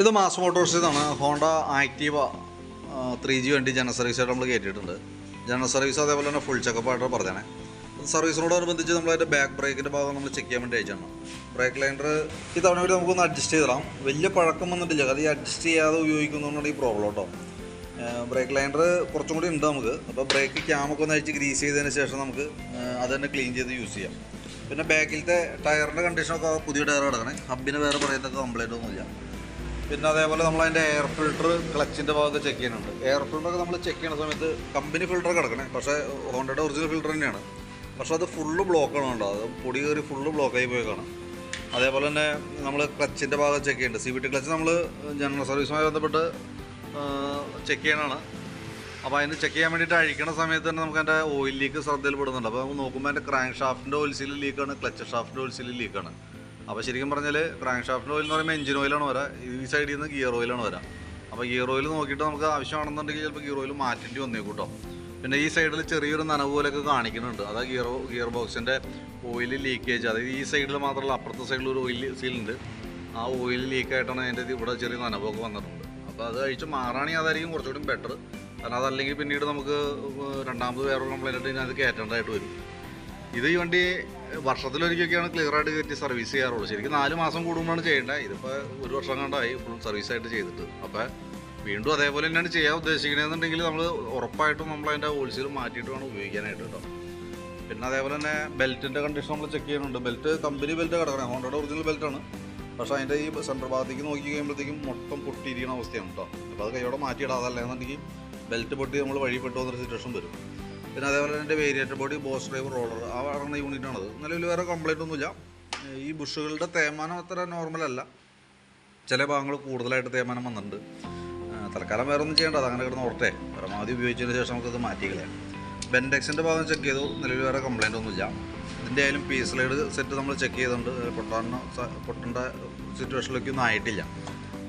ഇത് മാസ് മോട്ടോഴ്സിൽ Honda Activa three G വണ്ടി ജനറൽ സർവീസായിട്ട് നമ്മൾ കയറ്റിയിട്ടുണ്ട് ജനറൽ സർവീസ് അതേപോലെ തന്നെ ഫുൾ ചെക്കപ്പായിട്ട് പറഞ്ഞാണ് സർവീസിനോടനുബന്ധിച്ച് നമ്മൾ അതിന്റെ ബാക്ക് ബ്രേക്കിന്റെ ഭാഗം നമ്മൾ ചെക്ക് ചെയ്യാൻ വേണ്ടി അയച്ചാണ് ബ്രേക്ക് ഈ തവണ ഒരു നമുക്കൊന്ന് അഡ്ജസ്റ്റ് ചെയ്തിടാം വലിയ പഴക്കം വന്നിട്ടില്ല. അത് ഈ അഡ്ജസ്റ്റ് ചെയ്യാതെ ഉപയോഗിക്കുന്നതുകൊണ്ടാണ് ഈ പ്രോബ്ലം കേട്ടോ. ബ്രേക്ക് ലൈനർ കുറച്ചും കൂടി ഉണ്ട് നമുക്ക്. അപ്പോൾ ബ്രേക്ക് ക്യാമൊക്കെ ഒന്ന് അഴിച്ച് ഗ്രീസ് ചെയ്തതിന് ശേഷം നമുക്ക് അത് തന്നെ ക്ലീൻ ചെയ്ത് യൂസ് ചെയ്യാം. പിന്നെ ബാക്കിലത്തെ ടയറിന്റെ കണ്ടീഷനൊക്കെ പുതിയ ടയർ കിടക്കണേ ഹബിന് വേറെ പറയുന്നതൊക്കെ കംപ്ലൈന്റ് ഒന്നുമില്ല. പിന്നെ അതേപോലെ നമ്മൾ അതിന്റെ എയർ ഫിൽട്ടർ ക്ലച്ചിന്റെ ഭാഗത്ത് ചെക്ക് ചെയ്യുന്നുണ്ട്. എയർ ഫിൽട്ടറൊക്കെ നമ്മൾ ചെക്ക് ചെയ്യുന്ന സമയത്ത് കമ്പനി ഫിൽട്ടർ കിടക്കണേ. പക്ഷേ ഹോണ്ടയുടെ ഒറിജിനൽ ഫിൽട്ടർ തന്നെയാണ്. പക്ഷേ അത് ഫുള്ള് ബ്ലോക്കാണ് ഉണ്ടോ അത് പൊടി കയറി ഫുള്ള് ബ്ലോക്കായി കാണാം അതേപോലെ തന്നെ നമ്മൾ ക്ലച്ചിന്റെ ഭാഗം ചെക്ക് ചെയ്യുന്നുണ്ട്. സി ബി ടി ക്ലച്ച് നമ്മൾ ജനറൽ സർവീസുമായി ബന്ധപ്പെട്ട് ചെക്ക് ചെയ്യണതാണ് അപ്പോൾ അതിന് ചെക്ക് ചെയ്യാൻ വേണ്ടിയിട്ട് അഴിക്കണ സമയത്ത് തന്നെ നമുക്ക് അതിന്റെ ഓയിൽ ലീക്ക് ശ്രദ്ധയിൽപ്പെടുന്നുണ്ട്. അപ്പോൾ നമുക്ക് നോക്കുമ്പോൾ അതിന്റെ ക്രാങ്ക് ഷാഫ്റ്റിന്റെ ഓയിൽ സീൽ ലീക്കാണ് ക്ലച്ച് ഷാഫ്റ്റിന്റെ ഓയിൽ സീൽ ലീക്കാണ് അപ്പോൾ ശരിക്കും പറഞ്ഞാൽ ക്രാങ്ക് ഷാഫ്റ്റിന്റെ ഓയിൽ എന്ന് പറയുമ്പോൾ എഞ്ചിൻ ഓയിലാണ് വരാം. ഈ സൈഡിൽ നിന്ന് ഗിയർ ഓയിലാണ് വരാം. അപ്പോൾ ഗിയർ ഓയിൽ നോക്കിയിട്ട് നമുക്ക് ആവശ്യമാണെന്നുണ്ടെങ്കിൽ ചിലപ്പോൾ ഗിയർ ഓയിൽ മാറ്റേണ്ടി വന്നേ കൂട്ടോ പിന്നെ ഈ സൈഡിൽ ചെറിയൊരു നനവ് പോലെയൊക്കെ കാണിക്കുന്നുണ്ട്. അതാ ഗിയർ ഗിയർ ബോക്സിന്റെ ഓയിൽ ലീക്കേജ് അതായത് ഈ സൈഡിൽ മാത്രമല്ല അപ്പുറത്തെ സൈഡിൽ ഒരു ഓയിൽ സീലുണ്ട് ആ ഓയിൽ ലീക്കായിട്ടാണ് അതിന്റെ ഇവിടെ ചെറിയ നനവൊക്കെ വന്നിട്ടുണ്ട്. അപ്പോൾ അത് കഴിച്ച് മാറാണെങ്കിൽ അതായിരിക്കും കുറച്ചുകൂടി ബെറ്റർ കാരണം അതല്ലെങ്കിൽ പിന്നീട് നമുക്ക് രണ്ടാമത് വേറൊരു കംപ്ലൈന്റ് ആയിട്ട് അത് കയറ്റേണ്ടതായിട്ട് വരും. ഇത് ഈ വണ്ടി വർഷത്തിലൊരിക്കലൊക്കെയാണ് ക്ലിയർ ആയിട്ട് കയറ്റി സർവീസ് ചെയ്യാറുള്ളൂ. ശരിക്കും നാല് മാസം കൂടുമ്പോഴാണ് ചെയ്യേണ്ടത്. ഇതിപ്പോൾ ഒരു വർഷം കണ്ടായി ഫുൾ സർവീസ് ആയിട്ട് ചെയ്തിട്ട്. അപ്പോൾ വീണ്ടും അതേപോലെ തന്നെയാണ് ചെയ്യാൻ ഉദ്ദേശിക്കണമെന്നുണ്ടെങ്കിൽ നമ്മൾ ഉറപ്പായിട്ടും നമ്മൾ അതിന്റെ ഹോൾസെയിൽ മാറ്റിയിട്ട് വേണം ഉപയോഗിക്കാനായിട്ട് കേട്ടോ. പിന്നെ അതേപോലെ തന്നെ ബെൽറ്റിന്റെ കണ്ടീഷൻ നമ്മൾ ചെക്ക് ചെയ്യുന്നുണ്ട്. ബെൽറ്റ് കമ്പനി ബെൽറ്റ് കിടക്കണം. ഹോണ്ടയുടെ ഒറിജിനൽ ബെൽറ്റാണ് പക്ഷേ അതിന്റെ ഈ സെന്റർ ഭാഗത്തേക്ക് നോക്കി കഴിയുമ്പോഴത്തേക്കും മൊത്തം പൊട്ടിയിരിക്കുന്ന അവസ്ഥയാണ് കേട്ടോ. അപ്പോൾ അത് കൈയോടെ മാറ്റിയിടാം അതല്ലെന്നുണ്ടെങ്കിൽ ബെൽറ്റ് പൊട്ടി നമ്മൾ വഴിപ്പെട്ടു പോകുന്നൊരു സിറ്റുവേഷൻ വരും. പിന്നെ അതേപോലെ തന്നെ variator body boss drive roller ആ പറഞ്ഞ യൂണിറ്റാണത് നിലവിൽ വേറെ കംപ്ലൈന്റ് ഒന്നുമില്ല. ഈ ബുഷുകളുടെ തേമാനം അത്ര നോർമൽ അല്ല. ചില ഭാഗങ്ങൾ കൂടുതലായിട്ട് തേമാനം വന്നിട്ടുണ്ട്. തൽക്കാലം വേറെ ഒന്നും ചെയ്യേണ്ട. അത് അങ്ങനെ കിടന്ന് ഓർത്തേ. പരമാവധി ഉപയോഗിച്ചതിന് ശേഷം നമുക്കത് മാറ്റിക്കളയാം ബെൻഡെക്സിന്റെ ഭാഗം ചെക്ക് ചെയ്തു. നിലവിൽ വേറെ കംപ്ലൈന്റ് ഒന്നുമില്ല. ഇതിന്റെ ആയാലും പി സ്ലൈഡ് സെറ്റ് നമ്മൾ ചെക്ക് ചെയ്തിട്ടുണ്ട്. പൊട്ടാൻ പൊട്ടേണ്ട സിറ്റുവേഷനിലേക്കൊന്നും ആയിട്ടില്ല.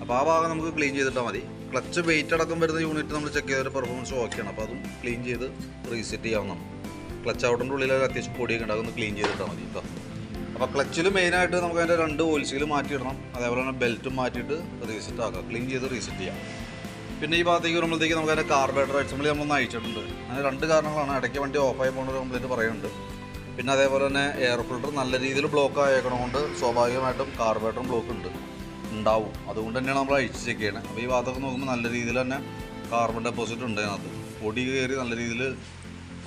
അപ്പോൾ ആ ഭാഗം നമുക്ക് ക്ലീൻ ചെയ്തിട്ടാൽ മതി. ക്ലച്ച് വെയിറ്റ് അടക്കം വരുന്ന യൂണിറ്റ് നമ്മൾ ചെക്ക് ചെയ്തൊരു പെർഫോമൻസ് ഓക്കെയാണ്. അപ്പോൾ അതും ക്ലീൻ ചെയ്ത് റീസെറ്റ് ചെയ്യാവുന്നതാണ്. ക്ലച്ച് ഔട്ടിന്റെ ഉള്ളിൽ അത്യാവശ്യം പൊടിയൊക്കെ ഉണ്ട്. അതൊന്ന് ക്ലീൻ ചെയ്തിട്ടാൽ മതി കേട്ടോ അപ്പോൾ ക്ലച്ചിൽ മെയിനായിട്ട് നമുക്ക് അതിന്റെ രണ്ട് ഓയിൽസീൽ മാറ്റിയിടണം. അതേപോലെ തന്നെ ബെൽറ്റും മാറ്റിയിട്ട് റീസെറ്റ് ആക്കുക ക്ലീൻ ചെയ്ത് റീസെറ്റ് ചെയ്യാം. പിന്നെ ഈ ഭാഗത്തേക്ക് വരുമ്പോഴത്തേക്ക് നമുക്ക് അതിന്റെ കാർബേറ്റർ അടിച്ചമ്പിളി നമ്മളൊന്ന് അയച്ചിട്ടുണ്ട് അങ്ങനെ രണ്ട് കാരണങ്ങളാണ്. ഇടയ്ക്ക് വണ്ടി ഓഫായി പോകുന്ന ഒരു കംപ്ലൈന്റ് പറയുന്നുണ്ട്. പിന്നെ അതേപോലെ തന്നെ എയർ ഫിൽട്ടർ നല്ല രീതിയിൽ ബ്ലോക്ക് ആയേക്കണതുകൊണ്ട് സ്വാഭാവികമായിട്ടും കാർബേറ്ററും ബ്ലോക്ക് ഉണ്ട്. ഉണ്ടാവും. അതുകൊണ്ട് തന്നെയാണ് നമ്മൾ അഴിച്ച് ചെക്ക് ചെയ്യണത് അപ്പോൾ ഈ ഭാഗത്തൊക്കെ നോക്കുമ്പോൾ നല്ല രീതിയിൽ തന്നെ കാർബൺ ഡെപ്പോസിറ്റ് ഉണ്ട് അതിനകത്ത്. പൊടി കയറി നല്ല രീതിയിൽ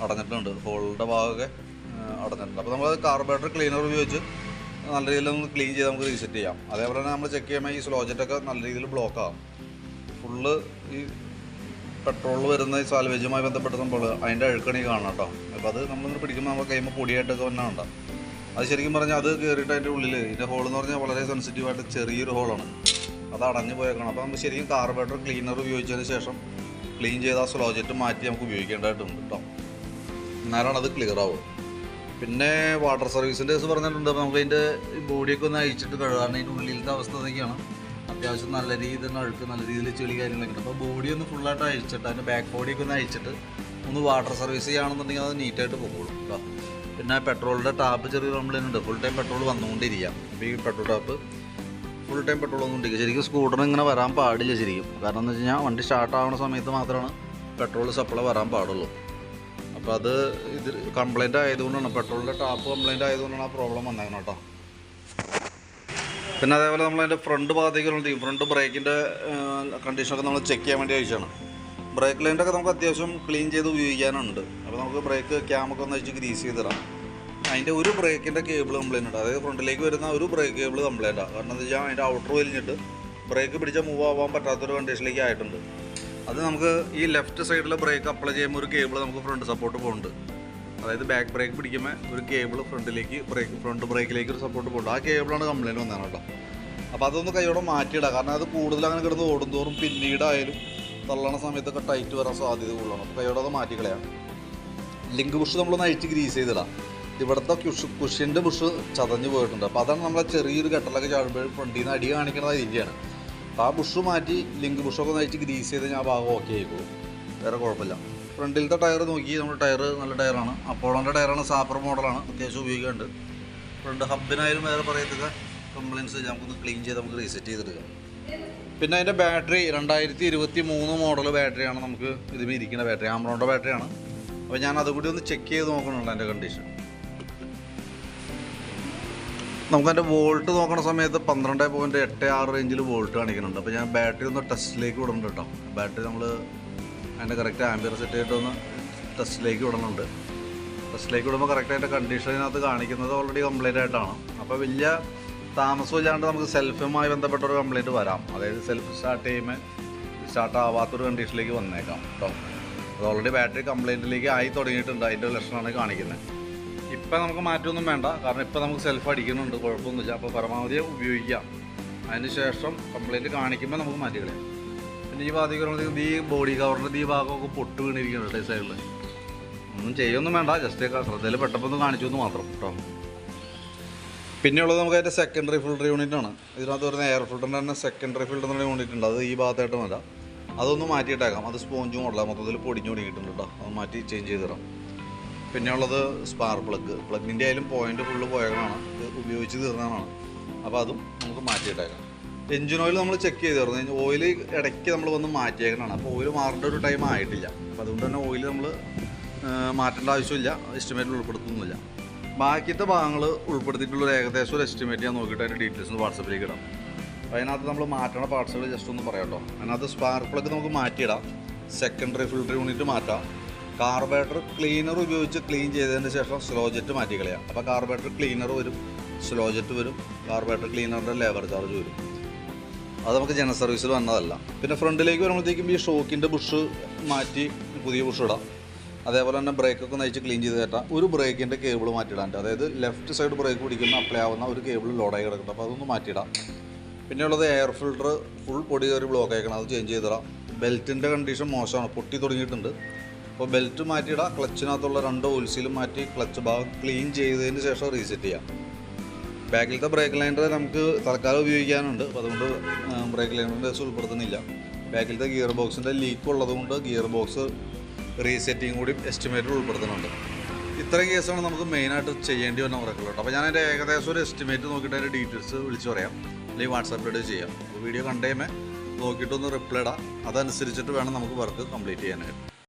അടഞ്ഞിട്ടുണ്ട്. ഹോളിന്റെ ഭാഗമൊക്കെ അടഞ്ഞിട്ടുണ്ട്. അപ്പോൾ നമ്മൾ കാർബേറ്റർ ക്ലീനർ ഉപയോഗിച്ച് നല്ല രീതിയിൽ ഒന്ന് ക്ലീൻ ചെയ്ത് നമുക്ക് റീസെറ്റ് ചെയ്യാം. അതേപോലെ തന്നെ നമ്മൾ ചെക്ക് ചെയ്യുമ്പോൾ ഈ സ്ലോജറ്റൊക്കെ നല്ല രീതിയിൽ ബ്ലോക്ക് ആകും ഫുള്ള് ഈ പെട്രോൾ വരുന്ന ഈ സാൽവേജുമായി ബന്ധപ്പെട്ട സംഭവങ്ങൾ അതിന്റെ അഴുക്കണി കാണാം കേട്ടോ അപ്പോൾ അത് നമ്മളിങ്ങനെ പിടിക്കുമ്പോൾ നമ്മൾ കഴിയുമ്പോൾ പൊടിയായിട്ടൊക്കെ വന്നാൽ ഉണ്ടാവും അത് ശരിക്കും പറഞ്ഞാൽ അത് കയറിയിട്ട് അതിന്റെ ഉള്ളിൽ ഇതിന്റെ ഹോൾ എന്ന് പറഞ്ഞാൽ വളരെ സെൻസിറ്റീവായിട്ട് ചെറിയൊരു ഹോളാണ് അത് അടഞ്ഞു പോയേക്കണം അപ്പോൾ നമുക്ക് ശരിക്കും കാർബേറ്റർ ക്ലീനർ ഉപയോഗിച്ചതിന് ശേഷം ക്ലീൻ ചെയ്ത ആ സ്ലോജറ്റ് മാറ്റി നമുക്ക് ഉപയോഗിക്കേണ്ടതായിട്ടുണ്ട് കേട്ടോ എന്നാലാണ് അത് ക്ലിയർ ആവുക. പിന്നെ വാട്ടർ സർവീസിന്റെ കേസ് പറഞ്ഞിട്ടുണ്ട്. അപ്പോൾ നമുക്ക് അതിന്റെ ബോഡിയൊക്കെ ഒന്ന് അഴിച്ചിട്ട് കഴുകാൻ അതിന്റെ ഉള്ളിലത്തെ അവസ്ഥ എന്തൊക്കെയാണ് അത്യാവശ്യം നല്ല രീതിയിൽ അഴുക്ക് നല്ല രീതിയിൽ ചെളി കാര്യങ്ങളൊക്കെ ഉണ്ട്. അപ്പോൾ ബോഡി ഒന്ന് ഫുള്ളായിട്ട് അഴിച്ചിട്ട് അതിന്റെ ബാക്ക് ബോഡിയൊക്കെ ഒന്ന് അഴിച്ചിട്ട് ഒന്ന് വാട്ടർ സർവീസ് ചെയ്യുകയാണെന്നുണ്ടെങ്കിൽ അത് നീറ്റായിട്ട് പോകുള്ളൂ കേട്ടോ പിന്നെ പെട്രോളിന്റെ ടാപ്പ് ചെറിയ കംപ്ലൈന്റ് ഉണ്ട്. ഫുൾ ടൈം പെട്രോൾ വന്നുകൊണ്ടിരിക്കാം. അപ്പോൾ ഈ petrol tap full time petrol ഒന്നും ഇരിക്കുക ശരിക്കും സ്കൂട്ടറിന് ഇങ്ങനെ വരാൻ പാടില്ല ശരിക്കും. കാരണം എന്ന് വെച്ച് കഴിഞ്ഞാൽ വണ്ടി സ്റ്റാർട്ട് ആവുന്ന സമയത്ത് മാത്രമാണ് പെട്രോൾ സപ്ലൈ വരാൻ പാടുള്ളൂ. അപ്പോൾ അത് ഇത് കംപ്ലൈന്റ് ആയതുകൊണ്ടാണ്. പെട്രോളിന്റെ ടാപ്പ് കംപ്ലൈന്റ് ആയതുകൊണ്ടാണ് ആ പ്രോബ്ലം വന്നേക്കണം കേട്ടോ. പിന്നെ അതേപോലെ നമ്മൾ അതിന്റെ ഫ്രണ്ട് ഭാഗത്തേക്ക് ഫ്രണ്ട് ബ്രേക്കിന്റെ കണ്ടീഷനൊക്കെ നമ്മൾ ചെക്ക് ചെയ്യാൻ വേണ്ടി അയച്ചാണ് ബ്രേക്ക് ലൈന്റെ ഒക്കെ നമുക്ക് അത്യാവശ്യം ക്ലീൻ ചെയ്ത് ഉപയോഗിക്കാനുണ്ട്. അപ്പോൾ നമുക്ക് ബ്രേക്ക് ക്യാമൊക്കെ ഒന്ന് വെച്ച് ഗ്രീസ് ചെയ്തിടാം. അതിന്റെ ഒരു ബ്രേക്കിന്റെ കേബിൾ കംപ്ലൈന്റ് ഉണ്ട്. അതായത് ഫ്രണ്ടിലേക്ക് വരുന്ന ഒരു ബ്രേക്ക് കേബിൾ കംപ്ലൈന്റാണ് കാരണം എന്താ വെച്ചാൽ അതിന്റെ ഔട്ടർ വലിഞ്ഞിട്ട് ബ്രേക്ക് പിടിച്ചാൽ മൂവ് ആവാൻ പറ്റാത്തൊരു കണ്ടീഷനിലേക്ക് ആയിട്ടുണ്ട്. അത് നമുക്ക് ഈ ലെഫ്റ്റ് സൈഡിലെ ബ്രേക്ക് അപ്ലൈ ചെയ്യുമ്പോൾ ഒരു കേബിൾ നമുക്ക് ഫ്രണ്ട് സപ്പോർട്ട് പോകുന്നുണ്ട് അതായത് ബാക്ക് ബ്രേക്ക് പിടിക്കുമ്പോൾ ഒരു കേബിൾ ഫ്രണ്ടിലേക്ക് ബ്രേക്ക് ഫ്രണ്ട് ബ്രേക്കിലേക്ക് ഒരു സപ്പോർട്ട് പോകുന്നുണ്ട് ആ കേബിളാണ് കംപ്ലൈന്റ് വന്നതാണ് കേട്ടോ. അപ്പോൾ അതൊന്ന് കൈയോടെ മാറ്റിയിടാം. കാരണം അത് കൂടുതൽ അങ്ങനെ കിടന്ന് ഓടുന്തോറും പിന്നീടായാലും തള്ളണ സമയത്തൊക്കെ ടൈറ്റ് വരാൻ സാധ്യത കൂടുതലാണ്. അപ്പോൾ കൈയോടെ അത് മാറ്റിക്കളയാം ലിങ്ക് ബുഷ് നമ്മളൊന്ന് അഴിച്ച് ഗ്രീസ് ചെയ്തിടാം. ഇവിടുത്തെ കുഷ് കുഷ്യന്റെ ബുഷ് ചതഞ്ഞു പോയിട്ടുണ്ട്. അപ്പോൾ അതാണ് നമ്മളെ ചെറിയൊരു കെട്ടലൊക്കെ ചാടുമ്പോൾ ഫ്രണ്ടിൽ നിന്ന് അടി കാണിക്കുന്നത് ഇരിക്കുകയാണ് അപ്പോൾ ആ ബുഷ് മാറ്റി ലിങ്ക് ബുഷൊക്കെ ഒന്ന് അഴിച്ച് ഗ്രീസ് ചെയ്ത് ഞാൻ ഭാഗം ഓക്കെ ആയിക്കോളും വേറെ കുഴപ്പമില്ല. ഫ്രണ്ടിലത്തെ ടയർ നോക്കി നമ്മുടെ ടയർ നല്ല ടയറാണ്. അപ്പോളോന്റെ ടയറാണ് സാപ്പർ മോഡലാണ് അത്യാവശ്യം ഉപയോഗിക്കുന്നുണ്ട് ഫ്രണ്ട് ഹബിനായാലും വേറെ പറയത്തില്ല. കംപ്ലയിൻസ് നമുക്കൊന്ന് ക്ലീൻ ചെയ്ത് നമുക്ക് റീസെറ്റ് ചെയ്തെടുക്കാം. പിന്നെ അതിന്റെ ബാറ്ററി രണ്ടായിരത്തി ഇരുപത്തി മൂന്ന് മോഡൽ ബാറ്ററിയാണ് നമുക്ക് ഇതിൽ ഇരിക്കുന്ന ബാറ്ററി. ആമറോണ്ട ബാറ്ററിയാണ്. അപ്പോൾ ഞാൻ അതുകൂടി ഒന്ന് ചെക്ക് ചെയ്ത് നോക്കണുണ്ട് അതിന്റെ കണ്ടീഷൻ നമുക്കതിന്റെ വോൾട്ട് നോക്കുന്ന സമയത്ത് പന്ത്രണ്ട് പോയിന്റ് എട്ട് ആറ് റേഞ്ചിൽ വോൾട്ട് കാണിക്കുന്നുണ്ട്. അപ്പോൾ ഞാൻ ബാറ്ററി ഒന്ന് ടെസ്റ്റിലേക്ക് വിടുന്നുണ്ട് കേട്ടോ. ബാറ്ററി നമ്മൾ അതിന്റെ കറക്റ്റ് ആംബിയർ സെറ്റ് ചെയ്തിട്ട് ഒന്ന് ടെസ്റ്റിലേക്ക് വിടുന്നുണ്ട് ടെസ്റ്റിലേക്ക് വിടുമ്പോൾ കറക്റ്റ് അതിന്റെ കണ്ടീഷൻ അതിനകത്ത് കാണിക്കുന്നത് ഓൾറെഡി കംപ്ലൈന്റ് ആയിട്ടാണ്. അപ്പോൾ വലിയ താമസമില്ലാണ്ട് നമുക്ക് സെൽഫുമായി ബന്ധപ്പെട്ട ഒരു കംപ്ലയിന്റ് വരാം. അതായത് സെൽഫ് സ്റ്റാർട്ട് ചെയ്യുമ്പോൾ സ്റ്റാർട്ട് ആവാത്തൊരു കണ്ടീഷനിലേക്ക് വന്നേക്കാം കേട്ടോ അത് ഓൾറെഡി ബാറ്ററി കംപ്ലയിന്റിലേക്ക് ആയി തുടങ്ങിയിട്ടുണ്ട്. അതിന്റെ ലക്ഷണമാണ് കാണിക്കുന്നത് ഇപ്പം നമുക്ക് മാറ്റമൊന്നും വേണ്ട. കാരണം ഇപ്പം നമുക്ക് സെൽഫ് അടിക്കുന്നുണ്ട്. കുഴപ്പമൊന്നുമില്ല. അപ്പോൾ പരമാവധി ഉപയോഗിക്കാം അതിന് ശേഷം കംപ്ലയിന്റ് കാണിക്കുമ്പോൾ നമുക്ക് മാറ്റിക്കളയാം പിന്നെ ഈ ബാധിക്കുന്ന ഈ ബോഡി കവറിന്റെ ഈ ഭാഗമൊക്കെ പൊട്ട് വീണിരിക്കുന്നുണ്ട് സൈഡിൽ ഒന്നും ചെയ്യൊന്നും വേണ്ട. ജസ്റ്റ് ശ്രദ്ധയിൽ പെട്ടപ്പോൾ ഒന്ന് കാണിച്ചു എന്ന് മാത്രം കേട്ടോ പിന്നെയുള്ളത് നമുക്ക് അതിന്റെ സെക്കൻഡറി ഫിൽട്ടർ യൂണിറ്റ് ആണ്. ഇതിനകത്ത് വരുന്ന എയർ ഫിൽറ്ററിന്റെ തന്നെ സെക്കൻഡറി ഫിൽറ്റർ എന്ന് യൂണിറ്റ് ഉണ്ട്. അത് ഈ ഭാഗത്തായിട്ട് വരാം അതൊന്ന് മാറ്റിയിട്ടേക്കാം. അത് സ്പോഞ്ചും ഉള്ള മൊത്തത്തിൽ പൊടിഞ്ഞു തുടങ്ങിയിട്ടുണ്ട് കേട്ടോ അത് മാറ്റി ചേഞ്ച് ചെയ്ത് തരാം. പിന്നെയുള്ളത് സ്പാർ പ്ലഗ് പ്ലഗിന്റെ ആയാലും പോയിന്റ് ഫുള്ള് പോയതാണ് ഉപയോഗിച്ച് തീർന്നതാണ്. അപ്പോൾ അതും നമുക്ക് മാറ്റിയിട്ടേക്കാം. എഞ്ചിൻ ഓയിൽ നമ്മൾ ചെക്ക് ചെയ്ത് ചെയ്തിരുന്നു ഓയിൽ ഇടയ്ക്ക് നമ്മൾ വന്ന് മാറ്റിയേക്കണതാണ്. അപ്പോൾ ഓയിൽ മാറേണ്ട ഒരു ടൈം ആയിട്ടില്ല. അപ്പോൾ അതുകൊണ്ട് തന്നെ ഓയിൽ നമ്മൾ മാറ്റേണ്ട ആവശ്യമില്ല. എസ്റ്റിമേറ്റിൽ ഉൾപ്പെടുത്തുന്നില്ല. ബാക്കിയത്തെ ഭാഗങ്ങൾ ഉൾപ്പെടുത്തിയിട്ടുള്ള ഒരു ഏകദേശം ഒരു എസ്റ്റിമേറ്റ് ഞാൻ നോക്കിയിട്ട് അതിന്റെ ഡീറ്റെയിൽസ് വാട്സപ്പിലേക്ക് ഇടാം. അതിനകത്ത് നമ്മൾ മാറ്റണ പാർട്സുകൾ ജസ്റ്റ് ഒന്ന് പറയാമല്ലോ അതിനകത്ത് സ്പാർക്ക് പ്ലഗ് നമുക്ക് മാറ്റിയിടാം. സെക്കൻഡറി ഫിൽറ്റർ യൂണിറ്റ് മാറ്റാം. കാർബേറ്റർ ക്ലീനർ ഉപയോഗിച്ച് ക്ലീൻ ചെയ്തതിന് ശേഷം സ്ലോ ജെറ്റ് മാറ്റി കളയാം. അപ്പോൾ കാർബേറ്റർ ക്ലീനർ വരും സ്ലോ ജെറ്റ് വരും കാർബേറ്റർ ക്ലീനറിന്റെ ലേബർ ചാർജ് വരും. അത് നമുക്ക് ജനറൽ സർവീസിൽ വന്നതല്ല. പിന്നെ ഫ്രണ്ടിലേക്ക് വരുമ്പോഴത്തേക്കും ഈ ഷോക്കിന്റെ ബുഷ് മാറ്റി പുതിയ ബുഷ് ഇടാം. അതേപോലെ തന്നെ ബ്രേക്കൊക്കെ നയിച്ച് ക്ലീൻ ചെയ്ത് കയറ്റാം ഒരു ബ്രേക്കിന്റെ കേബിൾ മാറ്റിയിടാൻ അതായത് ലെഫ്റ്റ് സൈഡ് ബ്രേക്ക് പിടിക്കുന്ന അപ്ലൈ ആവുന്ന ഒരു കേബിൾ ലോഡായി കിടക്കുന്നുണ്ട് അപ്പോൾ അതൊന്ന് മാറ്റിയിടാം. പിന്നെയുള്ളത് എയർ ഫിൽട്ടർ ഫുൾ പൊടി കയറി ബ്ലോക്ക് ആക്കണം അത് ചേഞ്ച് ചെയ്തിടാം ബെൽറ്റിന്റെ കണ്ടീഷൻ മോശമാണ്. പൊട്ടി തുടങ്ങിയിട്ടുണ്ട്. അപ്പോൾ ബെൽറ്റ് മാറ്റിയിടാം. ക്ലച്ചിനകത്തുള്ള രണ്ട് ഓയിൽസിലും മാറ്റി ക്ലച്ച് ഭാഗം ക്ലീൻ ചെയ്തതിന് ശേഷം റീസെറ്റ് ചെയ്യാം. ബാക്കിലത്തെ ബ്രേക്ക് ലൈനർ നമുക്ക് തൽക്കാലം ഉപയോഗിക്കാനുണ്ട്. അപ്പോൾ അതുകൊണ്ട് ബ്രേക്ക് ലൈനറിന്റെ ഉൾപ്പെടുത്തുന്നില്ല ബാക്കിലത്തെ ഗിയർ ബോക്സിന്റെ ലീക്ക് ഉള്ളതുകൊണ്ട് ഗിയർ ബോക്സ് റീസെറ്റിംഗ് കൂടി എസ്റ്റിമേറ്റിൽ ഉൾപ്പെടുത്തുന്നുണ്ട്. ഇത്രയും കേസാണ് നമുക്ക് മെയിനായിട്ട് ചെയ്യേണ്ടി വന്ന വർക്കുള്ളത് അപ്പോൾ ഞാൻ എന്റെ ഏകദേശം ഒരു എസ്റ്റിമേറ്റ് നോക്കിയിട്ട് അതിന്റെ ഡീറ്റെയിൽസ് വിളിച്ച് പറയാം. അല്ലെങ്കിൽ വാട്സാപ്പിലൂടെ ചെയ്യാം. വീഡിയോ കണ്ടേമേ. നോക്കിയിട്ടൊന്ന് റിപ്ലൈ ഇടാം. അതനുസരിച്ചിട്ട് വേണം നമുക്ക് വർക്ക് കംപ്ലീറ്റ് ചെയ്യാനായിട്ട്.